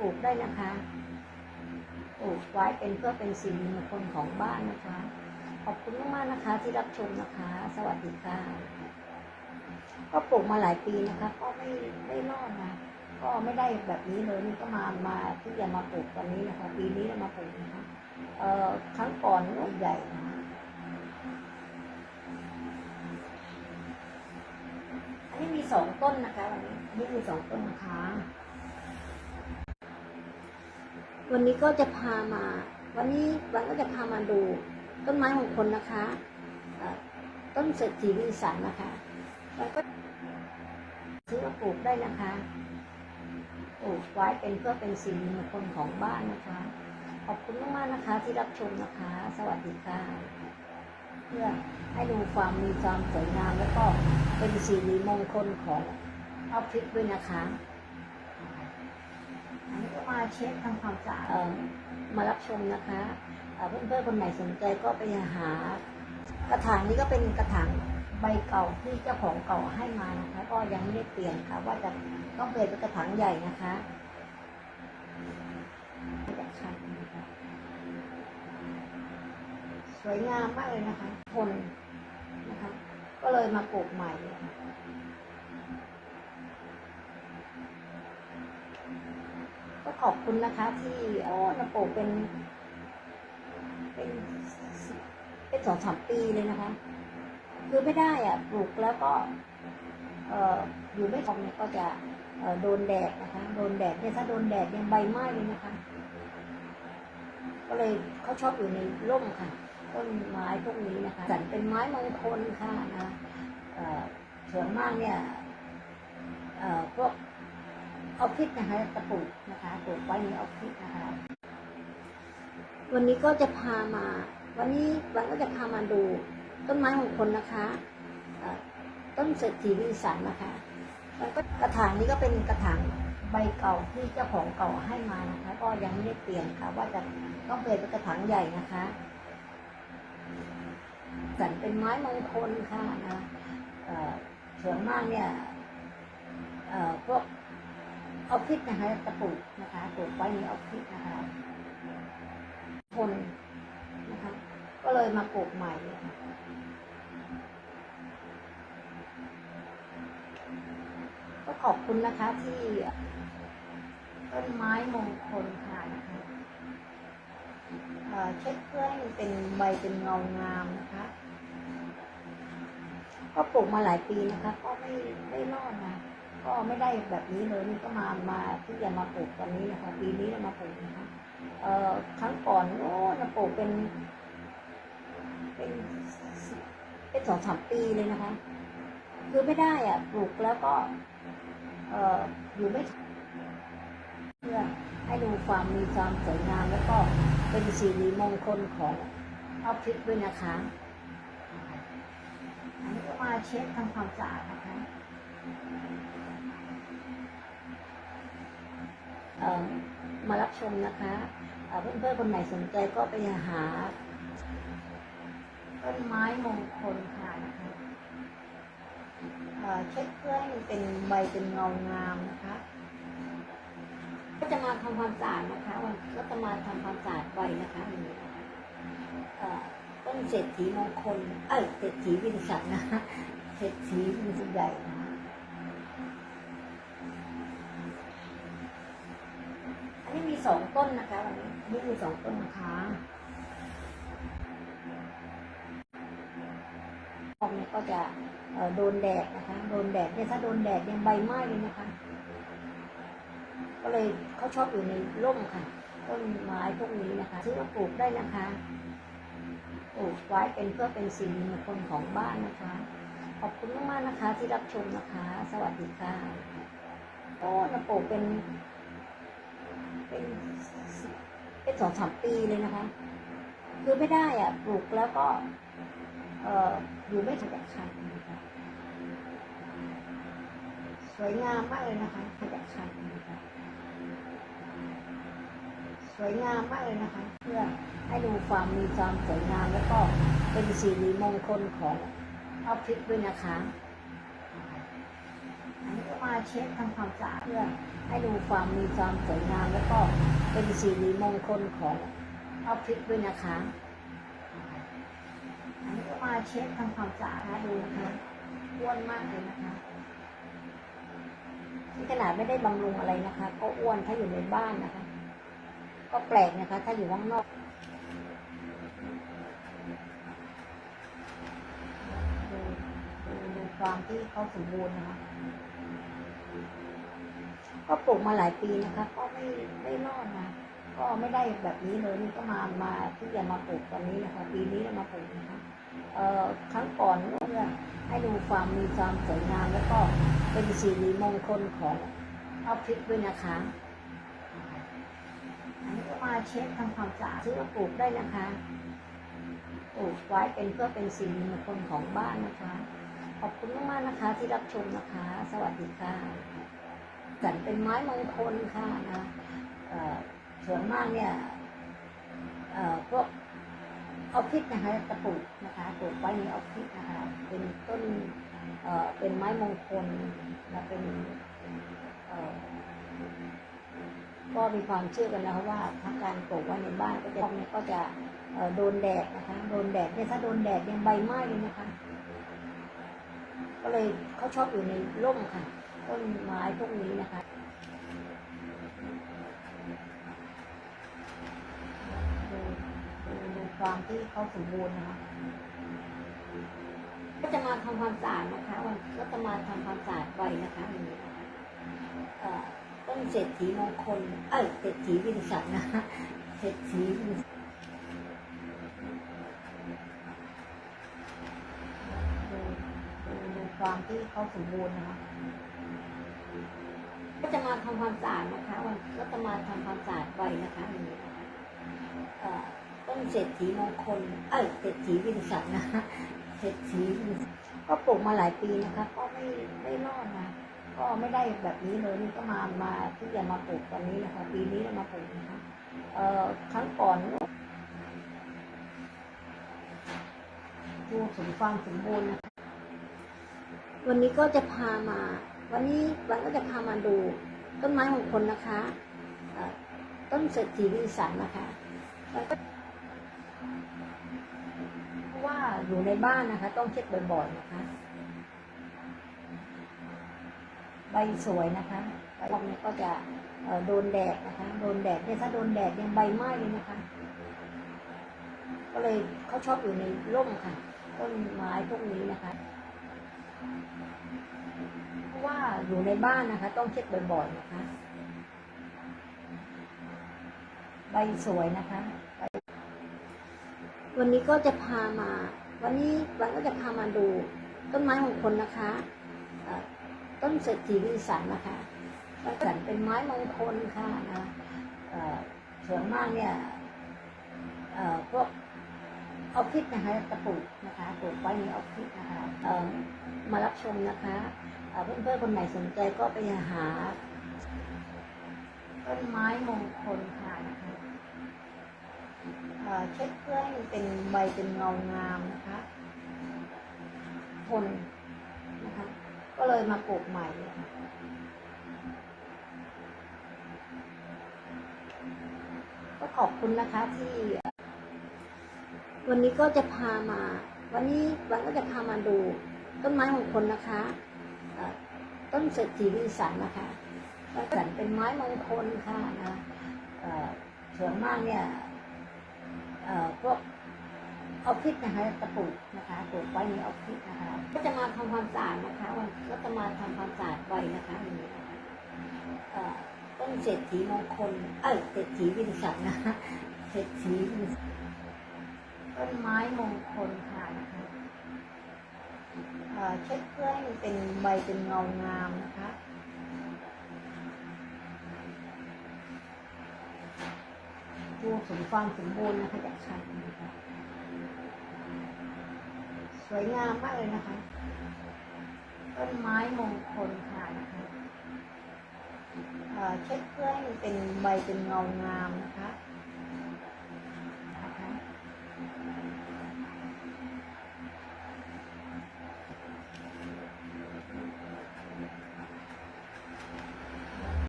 ปลูกได้นะคะปลูกไว้เป็นเพื่อเป็นสิ่งมงคลของบ้านนะคะ ขอบคุณมากๆนะคะ ที่รับชมนะคะ สวัสดีค่ะ ก็ปลูกมาหลายปีนะคะ ก็ไม่ไม่รอดนะก็ไม่ได้แบบนี้เลยนี่ก็มามาที่จะมาปลูกวันนี้นะคะ ปีนี้เรามาปลูกนะคะเอ่อครั้งก่อนลูกใหญ่นะอันนี้มีสองต้นนะคะวันนี้อันนี้มีสองต้นนะคะ วันนี้ก็จะพามา วันนี้วันก็จะพามาดูต้นไม้มงคลนะคะต้นเศรษฐีวิสันนะคะมันก็ซื้อมาปลูกได้นะคะปลูกไว้เป็นเพื่อเป็นสิ่งมงคลของบ้านนะคะ ขอบคุณมากๆนะคะที่รับชมนะคะ สวัสดีค่ะ เพื่อให้ดูความมีความสวยงามแล้วก็เป็นสิริมงคลของออฟฟิศด้วยนะคะ มาเช็คทำความสะอาดเอ่อมารับชมนะคะเอ่อเพื่อนๆคนไหนสนใจก็ไปหา กระถางนี้ก็เป็นกระถางใบเก่าที่เจ้าของเก่าให้มานะคะ ก็ยังไม่ได้เปลี่ยนค่ะ ว่าจะต้องเปลี่ยนเป็นกระถางใหญ่นะคะจะคันนะคะสวยงามมากเลยนะคะทนนะคะ ก็เลยมาปลูกใหม่เลยค่ะ ก็ ขอบคุณนะคะ ที่โอ้มาปลูกเป็น เป็นเป็นสองสามปีเลยนะคะ คือไม่ได้อะปลูกแล้วก็เอ่ออยู่ไม่ทองเนี่ยก็จะเอ่อโดนแดดนะคะ โดนแดดเนี่ยถ้าโดนแดดเนี่ยใบไหม้เลยนะคะ ก็เลยเขาชอบอยู่ในร่มค่ะ ต้นไม้พวกนี้นะคะสันเป็นไม้มงคลค่ะนะเอ่อส่วนมากเนี่ยเอ่อพวก ออฟฟิศนะคะจะปลูกนะคะปลูกไว้ในออฟฟิศนะคะ วันนี้ก็จะพามา วันนี้วันก็จะพามาดูต้นไม้มงคลนะคะต้นเศรษฐีวิสันนะคะมันก็กระถางนี้ก็เป็นกระถางใบเก่าที่เจ้าของเก่าให้มานะคะ ก็ยังไม่ได้เปลี่ยนค่ะ ว่าจะต้องเปลี่ยนเป็นกระถางใหญ่นะคะสันเป็นไม้มงคลค่ะนะเอ่อส่วนมากเนี่ยเอ่อพวก ออฟฟิศนะคะจะปลูกนะคะปลูกไว้ในออฟฟิศนะคะทนนะคะก็เลยมาปลูกใหม่ก็ขอบคุณนะคะที่ต้นไม้มงคลค่ะนะคะเอ่อเช็ดเพื่อให้มันเป็นใบเป็นเงางามนะคะ ก็ปลูกมาหลายปีนะคะ ก็ไม่ไม่รอดนะ ก็ไม่ได้แบบนี้เลยนี่ก็มามาที่จะมาปลูกวันนี้นะคะปีนี้เรามาปลูกนะคะเอ่อครั้งก่อนโอ้เราปลูกเป็น เป็นเป็นสองสามปีเลยนะคะ คือไม่ได้อะปลูกแล้วก็เอ่ออยู่ไม่เพื่อให้ดูความมีความสวยงามแล้วก็เป็นสิริมงคลของออฟฟิศด้วยนะคะ อันนี้ก็มาเช็คทำความสะอาดนะคะ เอ่อ มารับชมนะคะเอ่อเพื่อนๆคนไหนสนใจก็ไปหา ต้นไม้มงคลค่ะนะคะเช็ดเพื่อให้มันเป็นใบเป็นเงางามนะคะ ก็จะมาทำความสะอาดนะคะวันก็จะมาทำความสะอาดใบนะคะต้นเศรษฐีมงคล เอ้ยเศรษฐีวินสันนะคะเศรษฐีวินสันใหญ่นะ สองต้นนะคะวันนี้นนี้มีสองต้นนะคะพอกเนี่ยก็จะโดนแดดนะคะ โดนแดดเนี่ยถ้าโดนแดดเนี่ยใบไหม้เลยนะคะ ก็เลยเขาชอบอยู่ในร่มค่ะ ต้นไม้พวกนี้นะคะซื้อมาปลูกได้นะคะปลูกไว้เป็นเพื่อเป็นสิ่งมงคลของบ้านนะคะ ขอบคุณมากๆนะคะที่รับชมนะคะ สวัสดีค่ะโอ้เราปลูกเป็น เป็นเป็นสองสามปีเลยนะคะ คือไม่ได้อะปลูกแล้วก็ เอ่ออยู่ไม่ถึงกับคันะคะสวยงามมากเลยนะคะขยับคันนะคะสวยงามมากเลยนะคะ เพื่อให้ดูความมีความสวยงามแล้วก็เป็นสิริมงคลของออฟฟิศด้วยนะคะ เช็ดทำความสะอาดเพื่อให้ดูความมีความสวยงามแล้วก็เป็นสิริมงคลของออฟฟิศด้วยนะคะอันนี้ก็มาเช็ดทำความสะอาดนะดูนะคะอ้วนมากเลยนะคะนี่ขนาดไม่ได้บำรุงอะไรนะคะ ก็อ้วนถ้าอยู่ในบ้านนะคะ ก็แปลกนะคะ ถ้าอยู่ข้างนอกดูดูความที่เขาสมบูรณ์นะคะ ก็ปลูกมาหลายปีนะคะ ก็ไม่ไม่รอดนะก็ไม่ได้แบบนี้เลยนี่ก็มามาที่จะมาปลูกตอนนี้นะคะ ปีนี้เรามาปลูกนะคะเอ่อครั้งก่อนเพื่อให้ดูความมีความสวยงามแล้วก็เป็นสิริมงคลของออฟฟิศด้วยนะคะอันนี้ก็มาเช็ดทำความสะอาดซื้อมาปลูกได้นะคะปลูกไว้เป็นเพื่อเป็นสิริมงคลของบ้านนะคะ ขอบคุณมากๆนะคะที่รับชมนะคะ สวัสดีค่ะ จันเป็นไม้มงคลค่ะนะเอ่อส่วนมากเนี่ยพวกออฟฟิศนะคะจะปลูกนะคะปลูกไว้ในออฟฟิศนะคะ เป็นต้นเป็นไม้มงคลและเป็นก็มีความเชื่อกันนะคะว่าถ้าการปลูกไว้ในบ้านก็จะก็จะโดนแดดนะคะ โดนแดดเนี่ยถ้าโดนแดดเนี่ยใบไหม้เลยนะคะ ก็เลยเขาชอบอยู่ในร่มค่ะ ต้นไม้พวกนี้นะคะดูดูดูความที่เขาสมบูรณ์นะคะก็จะมาทำความสะอาดนะคะวันก็จะมาทำความสะอาดไว้นะคะต้นเศรษฐีมงคล เอ้ยเศรษฐีวินสันนะคะเศรษฐีวินดูดูดูความที่เขาสมบูรณ์นะคะ ก็จะมาทำความสะอาดนะคะวันก็จะมาทำความสะอาดไว้นะคะต้นเศรษฐีมงคล เอ้ยเศรษฐีวินสันนะคะเศรษฐีก็ปลูกมาหลายปีนะคะ ก็ไม่ไม่รอดนะก็ไม่ได้แบบนี้เลยนี่ก็มามาที่จะมาปลูกตอนนี้นะคะ ปีนี้เรามาปลูกนะคะเอ่อครั้งก่อนดูสมความสมบูรณ์นะคะวันนี้ก็จะพามา วันนี้วันก็จะพามาดูต้นไม้ของคนนะคะต้นเศรษฐีวิสันนะคะเพราะว่าอยู่ในบ้านนะคะ ต้องเช็ดบ่อยๆนะคะ ใบสวยนะคะใบนี่ยก็จะโดนแดดนะคะ โดนแดดเนี่ยถ้าโดนแดดเนี่ยใบไหม้เลยนะคะ ก็เลยเขาชอบอยู่ในร่มค่ะ ต้นไม้พวกนี้นะคะ ว่าอยู่ในบ้านนะคะ ต้องเช็ดบ่อยๆนะคะ ใบสวยนะคะ วันนี้ก็จะพามา วันนี้วันก็จะพามาดูต้นไม้ของคนนะคะต้นเศรษฐีวิสันนะคะต้นสันเป็นไม้มงคลค่ะนะเอ่อส่วนมากเนี่ยพวก ออฟฟิศนะคะจะปลูกนะคะปลูกไว้ในออฟฟิศนะคะเออมารับชมนะคะเอ่อเพื่อนๆคนไหนสนใจก็ไปหาต้นไม้มงคลค่ะนะคะเอ่อเช็ดเพื่อให้มันเป็นใบเป็นเงางามนะคะทนนะคะก็เลยมาปลูกใหม่นะคะก็ขอบคุณนะคะที่ วันนี้ก็จะพามา วันนี้วันก็จะพามาดูต้นไม้ของคนนะคะต้นเศรษฐีวิสันนะคะต้นสันเป็นไม้มงคลค่ะนะเอ่อส่วนมากเนี่ยพวกออฟฟิศนะคะจะปลูกนะคะปลูกไว้ในออฟฟิศนะคะ ก็จะมาทำความสะอาดนะคะ วันก็จะมาทำความสะอาดไว้นะคะนี้ต้นเศรษฐีมงคล เอ้ยเศรษฐีวินสันนะคะเศรษฐีวินสัน ต้นไม้มงคลค่ะนะคะเอ่อเช็ดเพื่อให้มันเป็นใบเป็นเงางามนะคะดูสมความสมบูรณ์นะคะจากชันนะคะสวยงามมากเลยนะคะต้นไม้มงคลค่ะนะคะเอ่อเช็ดเพื่อให้มันเป็นใบเป็นเงางามนะคะ